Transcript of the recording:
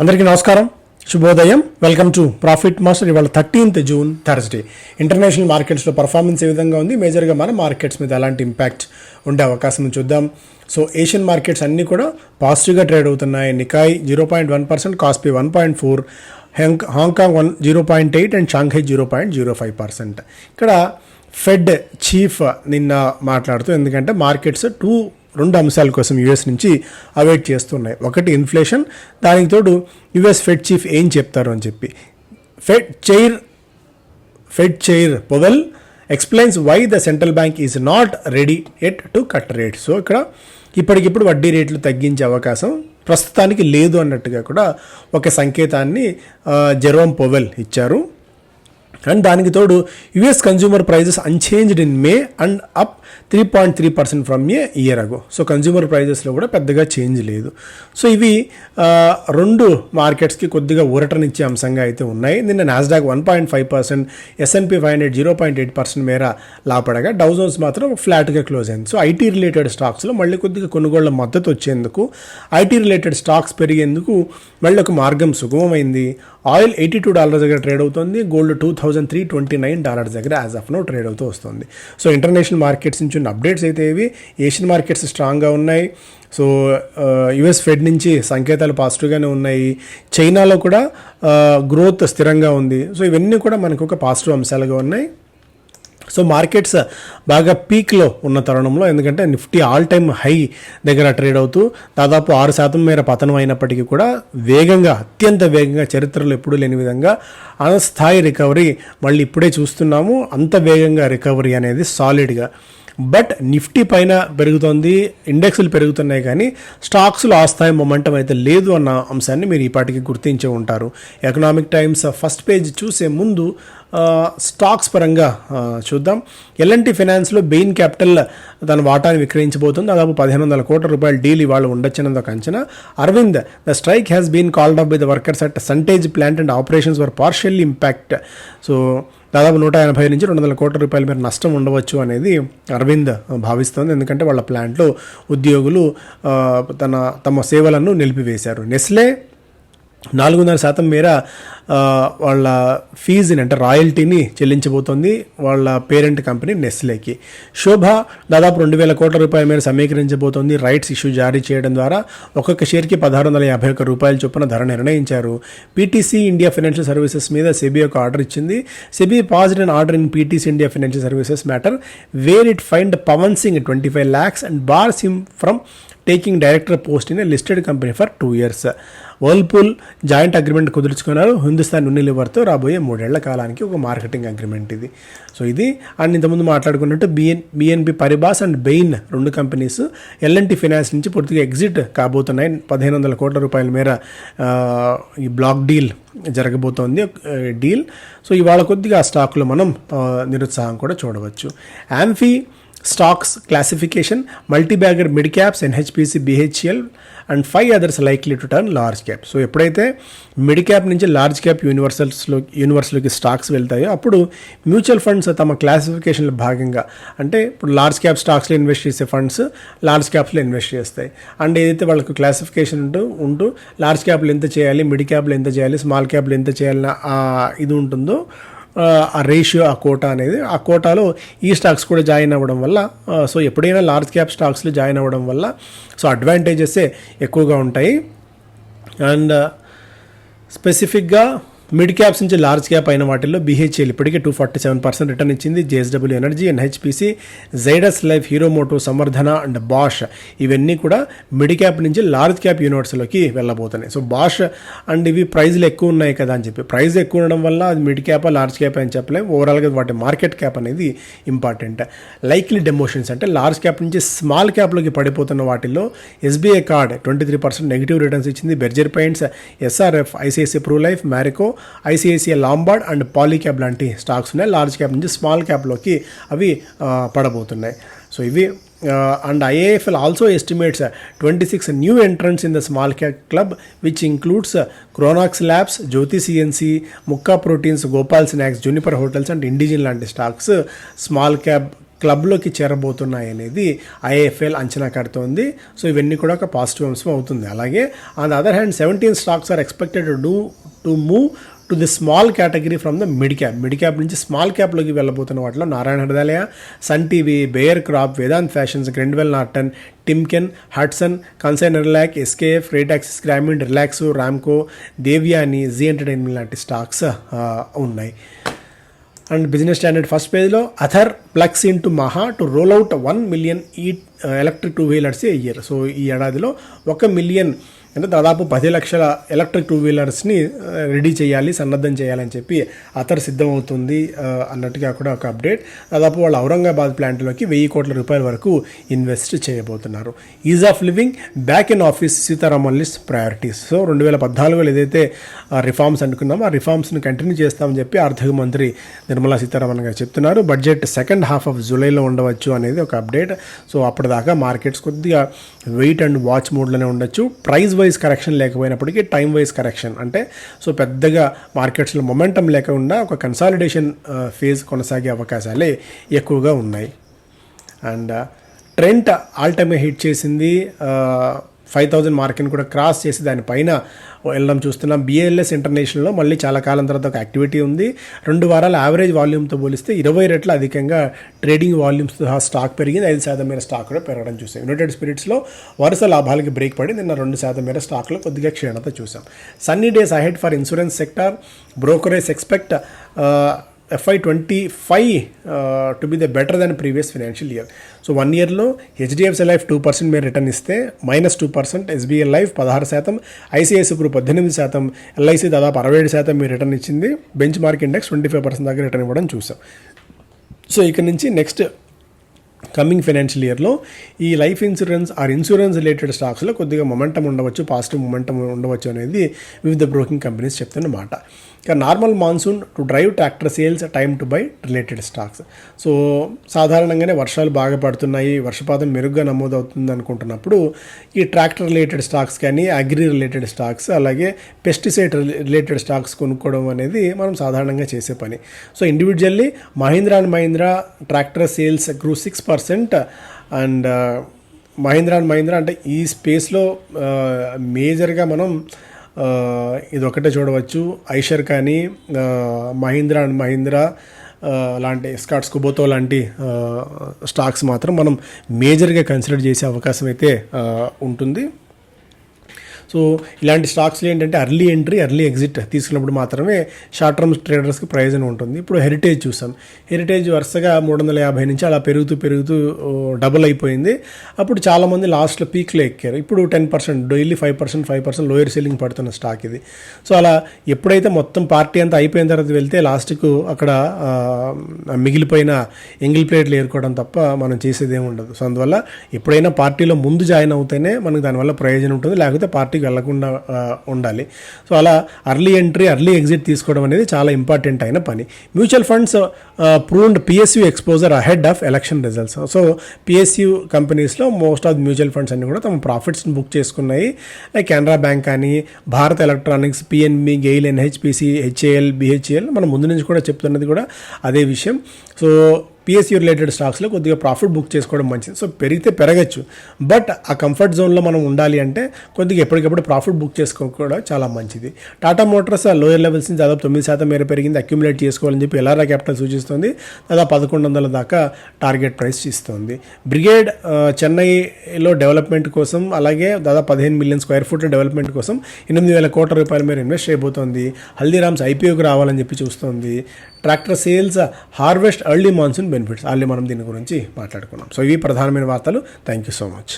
అందరికీ నమస్కారం. శుభోదయం. వెల్కమ్ టు ప్రాఫిట్ మాస్టర్ ఇవాళ థర్టీన్త్ జూన్ థర్స్డే ఇంటర్నేషనల్ మార్కెట్స్లో పర్ఫార్మెన్స్ ఏ విధంగా ఉంది? మేజర్గా మన మార్కెట్స్ మీద ఎలాంటి ఇంపాక్ట్ ఉండే అవకాశం చూద్దాం. సో ఏషియన్ మార్కెట్స్ అన్నీ కూడా పాజిటివ్గా ట్రేడ్ అవుతున్నాయి. Nikkei zero point one percent Kospi one point four Hong Kong one zero point eight and Shanghai zero point zero five percent ఇక్కడ ఫెడ్ చీఫ్ నిన్న మాట్లాడుతూ ఎందుకంటే మార్కెట్స్ టూ రెండు అంశాల కోసం యుఎస్ నుంచి అవైట్ చేస్తున్నాయి. ఒకటి ఇన్ఫ్లేషన్ దానికి తోడు యుఎస్ ఫెడ్ చీఫ్ ఏం చెప్తారు అని చెప్పి. Fed chair Fed chair Powell explains why the central bank is not ready yet to cut rate. So ఇక్కడ ఇప్పటికిప్పుడు వడ్డీ రేట్లు తగ్గించే అవకాశం ప్రస్తుతానికి లేదు అన్నట్టుగా కూడా ఒక సంకేతాన్ని జెరోమ్ పొవెల్ ఇచ్చారు. అండ్ దానికి తోడు US consumer prices unchanged in May and up three point three percent from a year ago so consumer ప్రైజెస్లో కూడా పెద్దగా చేంజ్ లేదు. సో ఇవి రెండు మార్కెట్స్కి కొద్దిగా ఊరటనిచ్చే అంశంగా అయితే ఉన్నాయి. నిన్న Nasdaq one point five percent S and P five hundred zero point eight percent మేర లాపడగా డౌజోన్స్ మాత్రం ఫ్లాట్గా క్లోజ్ అయింది. సో ఐటీ రిలేటెడ్ స్టాక్స్లో మళ్ళీ కొద్దిగా కొనుగోళ్ళ మద్దతు వచ్చేందుకు ఐటీ రిలేటెడ్ స్టాక్స్ పెరిగేందుకు మళ్ళీ ఒక మార్గం సుగమమైంది. ఆయిల్ ఎయిటీ టూ డాలర్స్ దగ్గర ట్రేడ్ అవుతుంది. Gold two thousand three twenty nine dollars దగ్గర యాజ్ ఆఫ్ నో ట్రేడ్ అవుతూ వస్తుంది. సో ఇంటర్నేషనల్ మార్కెట్స్ నుంచి ఉన్న అప్డేట్స్ అయితే ఇవి. ఏషియన్ మార్కెట్స్ స్ట్రాంగ్గా ఉన్నాయి. సో యుఎస్ ఫెడ్ నుంచి సంకేతాలు పాజిటివ్గానే ఉన్నాయి. చైనాలో కూడా గ్రోత్ స్థిరంగా ఉంది. సో ఇవన్నీ కూడా మనకు ఒక పాజిటివ్ అంశాలుగా ఉన్నాయి. సో మార్కెట్స్ uh, బాగా పీక్లో ఉన్న తరుణంలో ఎందుకంటే నిఫ్టీ ఆల్ టైమ్ హై దగ్గర ట్రేడ్ అవుతూ దాదాపు ఆరు శాతం మేర పతనం అయినప్పటికీ కూడా వేగంగా అత్యంత వేగంగా చరిత్రలో ఎప్పుడూ లేని విధంగా స్థాయి రికవరీ మళ్ళీ ఇప్పుడే చూస్తున్నాము. అంత వేగంగా రికవరీ అనేది సాలిడ్గా బట్ నిఫ్టీ పైన పెరుగుతోంది ఇండెక్స్లు పెరుగుతున్నాయి కానీ స్టాక్స్లో ఆ స్థాయి మొమెంటం అయితే లేదు అన్న అంశాన్ని మీరు ఈ పాటికి గుర్తించే ఉంటారు. ఎకనామిక్ టైమ్స్ ఫస్ట్ పేజ్ చూసే ముందు స్టాక్స్ పరంగా చూద్దాం. ఎల్ఎన్టీ ఫైనాన్స్లో బెయిన్ క్యాపిటల్ తన వాటాను విక్రయించబోతుంది. దాదాపు పదిహేను వందల కోట్ల రూపాయల డీల్ ఇవాళ ఉండొచ్చినందుకు ఒక అంచనా. Arvind the strike has been called up by the workers at Santej plant and operations were partially impact so దాదాపు నూట ఎనభై నుంచి రెండు వందల కోట్ల రూపాయల మీరు నష్టం ఉండవచ్చు అనేది అరవింద్ భావిస్తోంది. ఎందుకంటే వాళ్ళ ప్లాంట్లో ఉద్యోగులు తన తమ సేవలను నిలిపివేశారు. నెస్లే నాలుగున్నర శాతం మేర వాళ్ళ ఫీజుని అంటే రాయల్టీని చెల్లించబోతోంది వాళ్ళ పేరెంట్ కంపెనీ నెస్లేకి. శోభ దాదాపు రెండు వేల కోట్ల రూపాయల మేర సమీకరించబోతోంది. రైట్స్ ఇష్యూ జారీ చేయడం ద్వారా ఒక్కొక్క షేర్కి పదహారు వందల యాభై ఒక్క రూపాయల చొప్పున ధర నిర్ణయించారు. పీటీసీ ఇండియా ఫైనాన్షియల్ సర్వీసెస్ మీద సెబీ ఒక ఆర్డర్ ఇచ్చింది. SEBI passed and order in PTC India financial services matter. Where it find Pawan Singh twenty five lakhs and bar him from taking director post in a listed company for two years Whirlpool joint agreement కుదుర్చుకున్నారు. Hindustan యూనిలివర్తో రాబోయే మూడేళ్ళ కాలానికి ఒక marketing agreement ఇది. So ఇది and ఇంతకుముందు మాట్లాడుకున్నట్టు BN BNP Paribas and Bain రెండు companies L and T finance నుంచి పూర్తిగా ఎగ్జిట్ కాబోతున్నాయి. పదిహేను వందల కోట్ల రూపాయల మేర ఈ బ్లాక్ డీల్ జరగబోతోంది. డీల్ సో ఇవాళ కొద్దిగా ఆ స్టాక్లో మనం నిరుత్సాహం కూడా చూడవచ్చు. AMFI stocks classification multibagger mid caps NHPC BHEL and five others likely to turn large cap so ఎప్పుడైతే మిడ్ క్యాప్ నుంచి లార్జ్ క్యాప్ యూనివర్సల్స్లో యూనివర్స్లోకి స్టాక్స్ వెళ్తాయో అప్పుడు మ్యూచువల్ ఫండ్స్ తమ క్లాసిఫికేషన్లో భాగంగా అంటే ఇప్పుడు లార్జ్ క్యాప్ స్టాక్స్లో ఇన్వెస్ట్ చేసే ఫండ్స్ లార్జ్ క్యాప్స్లో ఇన్వెస్ట్ చేస్తాయి. అండ్ ఏదైతే వాళ్ళకు క్లాసిఫికేషన్ ఉంటూ ఉంటూ లార్జ్ క్యాప్లు ఎంత చేయాలి మిడ్ క్యాప్లు ఎంత చేయాలి స్మాల్ క్యాప్లు ఎంత చేయాలి ఇది ఉంటుందో ఆ, రేషియో ఆ కోటా అనేది ఆ కోటాలో ఈ స్టాక్స్ కూడా జాయిన్ అవ్వడం వల్ల సో ఎప్పుడైనా లార్జ్ క్యాప్ స్టాక్స్లో జాయిన్ అవ్వడం వల్ల సో అడ్వాంటేజెసే ఎక్కువగా ఉంటాయి. అండ్ స్పెసిఫిక్గా uh, మిడ్ క్యాప్స్ నుంచి లార్జ్ క్యాప్ అయిన వాటిల్లో బీహెచ్ఎల్ ఇప్పటికే two forty seven percent return ఇచ్చింది. JSW energy NHPC Zydus life Hero Moto Samvardhana and Bosch ఇవన్నీ కూడా మిడ్ క్యాప్ నుంచి లార్జ్ క్యాప్ యూనివర్స్లోకి వెళ్ళబోతున్నాయి. సో బాష్ అండ్ ఇవి ప్రైజ్లు ఎక్కువ ఉన్నాయి కదా అని చెప్పి ప్రైజ్ ఎక్కువ ఉండడం వల్ల అది మిడ్ క్యాప్ లార్జ్ క్యాప్ అని చెప్పలేం. ఓవరాల్గా వాటి మార్కెట్ క్యాప్ అనేది ఇంపార్టెంట్. లైక్లీ డెమోషన్స్ అంటే లార్జ్ క్యాప్ నుంచి స్మాల్ క్యాప్లోకి పడిపోతున్న వాటిల్లో SBI card twenty three percent negative returns ఇచ్చింది. Berger paints SRF ICIC Pru life Marico ICICI Lombard and Polycab లాంటి స్టాక్స్ ఉన్నాయి. లార్జ్ క్యాప్ నుంచి స్మాల్ క్యాప్లోకి అవి పడబోతున్నాయి. సో ఇవి and IAFL also estimates twenty six new entrants in the small cap club which includes Kronox labs Jyoti CNC Mukka proteins Gopal snacks Juniper hotels and Indegene లాంటి stocks. Small cap క్లబ్లోకి చేరబోతున్నాయి అనేది IFL అంచనా కడుతోంది. So ఇవన్నీ కూడా ఒక positive అంశం అవుతుంది. అలాగే on the other hand seventeen stocks are expected do to move to the small category from the mid cap mid cap నుంచి స్మాల్ క్యాప్లోకి వెళ్ళబోతున్న వాటిలో Narayana Hrudayalaya Sun TV Bayer crop Vedant fashions Grindwell Norton Timken Hatsun Kansai Relaxo SKF రేటాక్సిస్ Grameen relax Ramco Devyani G entertainment లాంటి stocks uh, ఉన్నాయి. And business standard first పేజ్లో Ather plugs into Maha to roll out one million ఈ electric two wheelers a year. So ఈ ఏడాదిలో ఒక million అంటే దాదాపు పది లక్షల ఎలక్ట్రిక్ టూ వీలర్స్ని రెడీ చేయాలి సన్నద్ధం చేయాలని చెప్పి అతర్ సిద్ధమవుతుంది అన్నట్టుగా కూడా ఒక అప్డేట్. దాదాపు వాళ్ళు ఔరంగాబాద్ ప్లాంట్లోకి వెయ్యి కోట్ల రూపాయల వరకు ఇన్వెస్ట్ చేయబోతున్నారు. Ease of living back in office Sitharaman list priorities. So రెండు వేల పద్నాలుగులో ఏదైతే రిఫార్మ్స్ అనుకున్నామో ఆ రిఫార్మ్స్ని కంటిన్యూ చేస్తామని చెప్పి ఆర్థిక మంత్రి నిర్మలా సీతారామన్ గారు చెప్తున్నారు. బడ్జెట్ సెకండ్ హాఫ్ ఆఫ్ జూలైలో ఉండవచ్చు అనేది ఒక అప్డేట్. సో అప్పటిదాకా మార్కెట్స్ కొద్దిగా వెయిట్ అండ్ వాచ్ మోడ్లోనే ఉండొచ్చు. ప్రైస్ వైజ్ కరెక్షన్ లేకపోయినప్పటికీ టైం వైజ్ కరెక్షన్ అంటే సో పెద్దగా మార్కెట్స్లో మొమెంటం లేకుండా ఒక కన్సాలిడేషన్ ఫేజ్ uh, కొనసాగే అవకాశాలే ఎక్కువగా ఉన్నాయి. And Trent all time hit చేసింది uh, ఫైవ్ థౌజండ్ మార్కెట్ కూడా క్రాస్ చేసి దానిపైన వెళ్ళడం చూస్తున్నాం. బిఎల్ఎస్ ఇంటర్నేషనల్లో మళ్ళీ చాలా కాలం తర్వాత ఒక యాక్టివిటీ ఉంది. రెండు వారాల యావరేజ్ వాల్యూమ్తో పోలిస్తే ఇరవై రెట్ల అధికంగా ట్రేడింగ్ వాల్యూమ్స్తో ఆ స్టాక్ పెరిగింది. ఐదు శాతం మేర స్టాక్ కూడా పెరగడం చూసాం. యునైటెడ్ స్పిరిట్స్లో వరుస లాభాలకి బ్రేక్ పడి నిన్న రెండు శాతం మేర స్టాక్లో కొద్దిగా క్షీణత చూసాం. Sunny days ahead for insurance sector. Brokerage expect FY twenty five to be the better than previous financial year so one ఇయర్లో హెచ్డిఎఫ్సి లైఫ్ టూ పర్సెంట్ మీరు రిటర్న్ ఇస్తే minus two percent SBI life పదహారు శాతం ICICI group పద్దెనిమిది శాతం LIC దాదాపు అరవై ఏడు శాతం మీరు రిటర్న్ ఇచ్చింది. Benchmark index twenty five percent దాకా రిటర్న్ ఇవ్వడం చూసాం. సో ఇక్కడ నుంచి నెక్స్ట్ కమింగ్ ఫైనాన్షియల్ ఇయర్లో ఈ life insurance or insurance related స్టాక్స్లో కొద్దిగా మొమెంటం ఉండవచ్చు పాజిటివ్ మొమెంటం ఉండవచ్చు అనేది వివిధ బ్రోకింగ్ కంపెనీస్ చెప్తున్నమాట. ఇక normal monsoon to drive tractor sales time to buy related stocks so సాధారణంగానే వర్షాలు బాగా పడుతున్నాయి వర్షపాతం మెరుగ్గా నమోదవుతుంది అనుకుంటున్నప్పుడు ఈ ట్రాక్టర్ రిలేటెడ్ స్టాక్స్ కానీ అగ్రి రిలేటెడ్ స్టాక్స్ అలాగే పెస్టిసైడ్ రిలేటెడ్ స్టాక్స్ కొనుక్కోవడం అనేది మనం సాధారణంగా చేసే పని. So individually Mahindra and Mahindra tractor sales grew six percent and Mahindra and Mahindra అంటే ఈ స్పేస్లో మేజర్గా మనం ఇది ఒకటే చూడవచ్చు. ఐషర్ కానీ మహీంద్రా అండ్ మహీంద్రా లాంటి స్కాట్స్ కుబోతో లాంటి స్టాక్స్ మాత్రం మనం మేజర్గా కన్సిడర్ చేసే అవకాశం అయితే ఉంటుంది. సో ఇలాంటి స్టాక్స్లో ఏంటంటే అర్లీ ఎంట్రీ అర్లీ ఎగ్జిట్ తీసుకున్నప్పుడు మాత్రమే షార్ట్ టర్మ్ ట్రేడర్స్కి ప్రయోజనం ఉంటుంది. ఇప్పుడు హెరిటేజ్ చూసాం. హెరిటేజ్ వరుసగా మూడు వందల యాభై నుంచి అలా పెరుగుతూ పెరుగుతూ డబుల్ అయిపోయింది. అప్పుడు చాలామంది లాస్ట్లో పీక్లో ఎక్కారు. ఇప్పుడు ten percent daily five percent five percent lower selling పడుతున్న స్టాక్ ఇది. సో అలా ఎప్పుడైతే మొత్తం పార్టీ అంతా అయిపోయిన తర్వాత వెళ్తే లాస్ట్కు అక్కడ మిగిలిపోయిన ఎంగిల్ ప్లేట్లు ఏరుకోవడం తప్ప మనం చేసేది ఏమి ఉండదు. సో అందువల్ల ఎప్పుడైనా పార్టీలో ముందు జాయిన్ అవుతేనే మనకు దానివల్ల ప్రయోజనం ఉంటుంది. లేకపోతే పార్టీ పార్టీకి వెళ్ళకుండా ఉండాలి. సో అలా అర్లీ ఎంట్రీ అర్లీ ఎగ్జిట్ తీసుకోవడం అనేది చాలా ఇంపార్టెంట్ అయిన పని. Mutual funds pruned PSU exposure ahead of election results so PSU కంపెనీస్లో మోస్ట్ ఆఫ్ మ్యూచువల్ ఫండ్స్ అన్ని కూడా తమ ప్రాఫిట్స్ని బుక్ చేసుకున్నాయి. లైక్ కెనరా బ్యాంక్ కానీ Bharat electronics PNB GAIL NHPC HAL BHEL మనం ముందు నుంచి కూడా చెప్తున్నది కూడా అదే విషయం. సో పిఎస్యూ రిలేటెడ్ స్టాక్స్లో కొద్దిగా ప్రాఫిట్ బుక్ చేసుకోవడం మంచిది. సో పెరిగితే పెరగచ్చు. బట్ ఆ కంఫర్ట్ జోన్లో మనం ఉండాలి అంటే కొద్దిగా ఎప్పటికప్పుడు ప్రాఫిట్ బుక్ చేసుకోవడం చాలా మంచిది. టాటా మోటార్స్ ఆ లోయర్ లెవెల్స్ నుంచి దాదాపు తొమ్మిది శాతం మేర పెరిగింది. అక్యుములేట్ చేసుకోవాలని చెప్పి ఎల్ఆర్ఆ క్యాపిటల్ సూచిస్తుంది. దాదాపు పదకొండు వందల దాకా టార్గెట్ ప్రైస్ ఇస్తుంది. బ్రిగేడ్ చెన్నైలో డెవలప్మెంట్ కోసం అలాగే దాదాపు పదిహేను మిలియన్ స్క్వేర్ ఫుట్ డెవలప్మెంట్ కోసం ఎనిమిది వేల కోట్ల రూపాయల మేర ఇన్వెస్ట్ చేయబోతోంది. హల్దీరామ్స్ ఐపీఓకి రావాలని చెప్పి చూస్తోంది. Tractor sales harvest early monsoon benefits. Already మనం దీని గురించి మాట్లాడుకున్నాం. సో ఇవి ప్రధానమైన వార్తలు. Thank you so much.